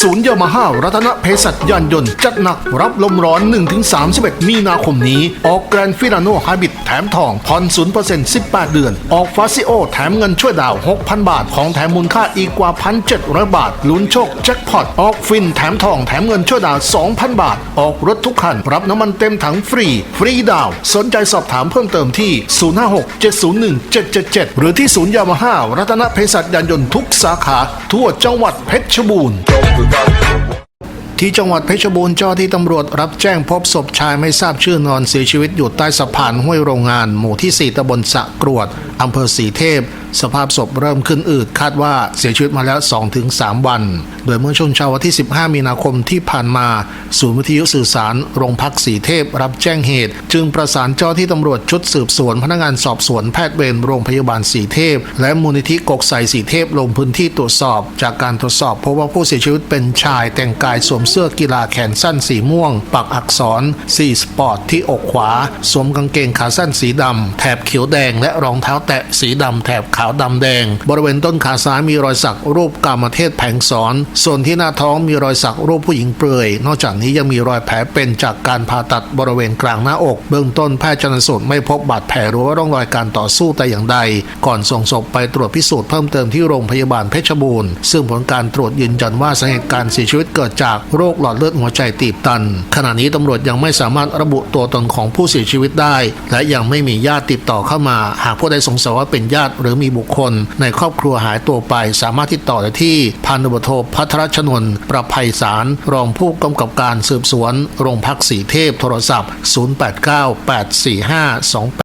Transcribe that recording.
ศูนย์ยามาฮ่ารัตนเภสัชยานยนต์ จัดหนักรับลมร้อน 1-31 มีนาคมนี้ ออกแกรนฟิลาโนไฮบิดแถมทองผ่อน0% 18 เดือน ออกฟาซิโอ แถมเงินช่วยดาว 6,000 บาท ของแถมมูลค่าอีกกว่า 1,700 บาท ลุ้นโชคแจ็คพอต ออกฟินแถมทองแถมเงินช่วยดาว 2,000 บาท ออกรถทุกคัน รับน้ำมันเต็มถังฟรี ฟรีดาว สนใจสอบถามเพิ่มเติมที่ 056-701-777 หรือที่ศูนย์ยามาฮ่ารัตนเภสัชยานยนต์ทุกสาขา ทั่วจังหวัดเพชรบูรณ์ got it. ที่จังหวัดเพชรบูรณ์เจ้าที่ตำรวจรับแจ้งพบศพชายไม่ทราบชื่อนอนเสียชีวิตอยู่ใต้สะพานห้วยโรงงาน หมู่ที่ 4ตำบลสะกรวดอำเภอสีเทพ สภาพศพเริ่มขึ้นอืดคาดว่าเสียชีวิตมาแล้ว 2-3 วัน โดยเมื่อช่วงเช้าวันที่ 15 มีนาคมที่ผ่านมา ศูนย์วิทยุสื่อสารโรงพักสีเทพ รับแจ้งเหตุ จึงประสานเจ้าที่ตำรวจชุดสืบสวน พนักงานสอบสวนแพทย์เวรโรงพยาบาลสีเทพ และมูลนิธิกกใสสีเทพลงพื้นที่ตรวจสอบ จากการตรวจสอบพบว่าผู้เสียชีวิตเป็นชายแต่งกายสวมเสื้อกีฬาแขนสั้นสีม่วง ปักอักษรสีสปอร์ตที่อกขวา สวมกางเกงขาสั้นสีดำแถบเขียวแดงและรองเท้าแตะสีดำแถบขาวดำแดง บริเวณต้นขาซ้ายมีรอยสักรูปกามเทศแผงสอนส่วนที่หน้าท้องมีรอยสักรูปผู้หญิงเปลือย นอกจากนี้ยังมีรอยแผลเป็นจากการผ่าตัดบริเวณกลางหน้าอก เบื้องต้นแพทย์ชนสูตรไม่พบบาดแผลหรือว่าร่องรอยการต่อสู้แต่อย่างใด ก่อนส่งศพไปตรวจพิสูจน์เพิ่มเติมที่โรงพยาบาลเพชรบูรณ์ซึ่งผลการตรวจยืนยันว่าสาเหตุการเสียชีวิตเกิดจากโรคหลอดเลือดหัวใจตีบตัน ขณะนี้ตำรวจยังไม่สามารถระบุตัวตนของผู้เสียชีวิตได้ และยังไม่มีญาติติดต่อเข้ามา หากผู้ใดสงสัยว่าเป็นญาติหรือมีบุคคล ในครอบครัวหายตัวไป สามารถติดต่อได้ที่พันตำรวจโทพัทรชนนประภัยสารรองผู้กำกับการสืบสวน โรงพักสีเทพโทรศัพท์ 0898452